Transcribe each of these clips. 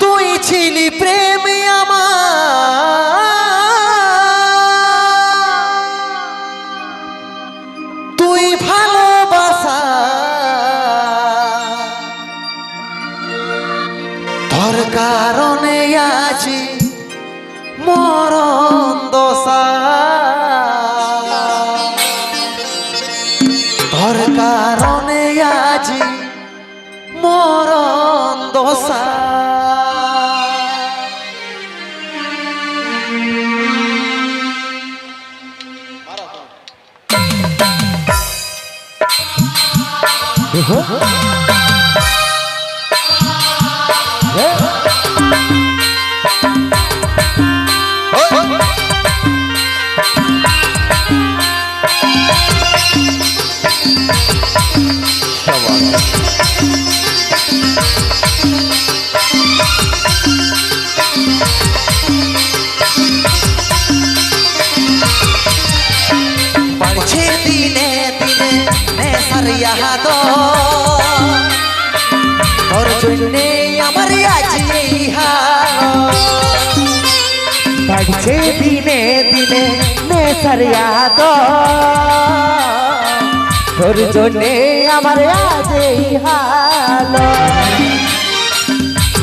তুই ছিলি প্রেম তুই ভালোবাসা। তোর কারণে আছি মরণ বাড়ছে বাড়ছে দিনে দিনে নেশার ইয়াদ তোর জন্যে আমার আজ এই হাল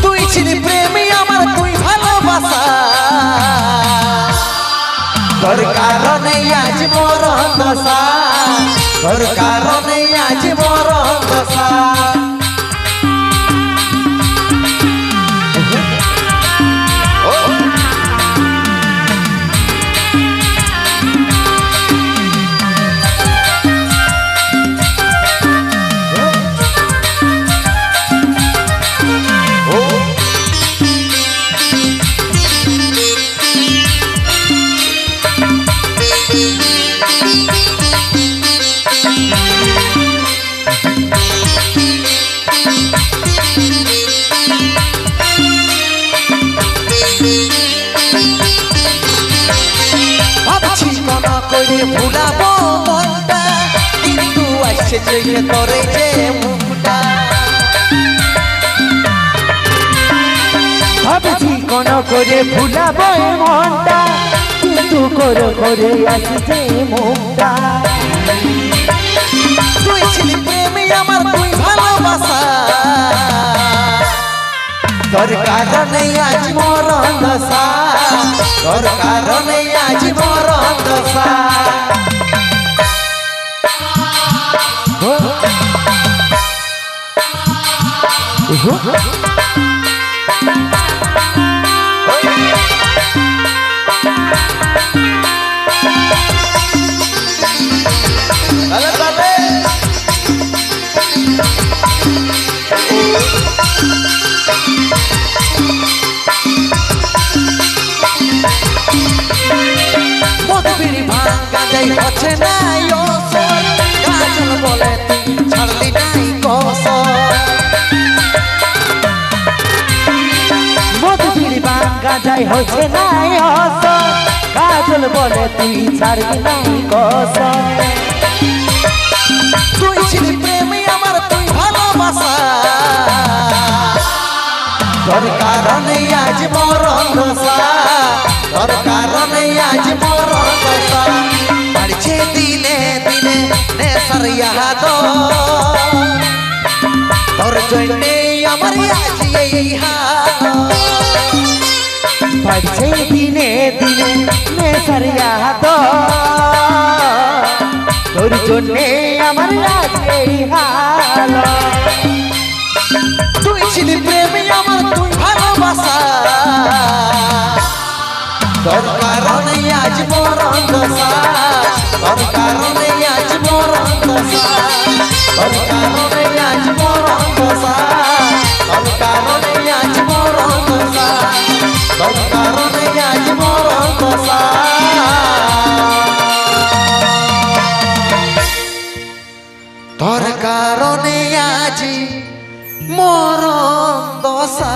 তুই ছিলি প্রেমী আমার তুই ভালোবাসা তোর কারণে আজ মরণ দশা তোর করে ভুলাবো মনটা কিন্তু আসছে যে তোরে যে মুখটা। ভাবছি কোন করে ভুলাবো মনটা কিন্তু করে করে আসছে মুখটা। তুই ছিলি প্রেমী আমার তুই ভালোবাসা। তোর কারণে আজ মরণ দশা তোর কারণে আজ মরণ দশা। মধুবিড়ি হচ্ছে না ওসর গাজন বলে তুই ছাড়লি নাই কসর। যাই হচ্ছে নাই হস কাজল বলে, তুই ছাড়বি নাই কস তুই ছিলি প্রেমী আমার, তুই ভালোবাসা। তোর কারণে আজ মরণ দশা। তোর কারণে আজ মরণ দশা। বাড়ছে দিনে দিনে নেশার ইয়াদ। তোর জন্যে আমার আজ এই হাল বাড়ছে দিনে দিনে নেশার ইয়াহাত তোর জন্যে আমার আজ এই হাল। তুই ছিলি প্রেমে আমার তুই ভালোবাসা। তোর কারণে আজ মরণ দশা। তোর কারণে আজ মরণ দশা। কারণে আজি মরণ দশা।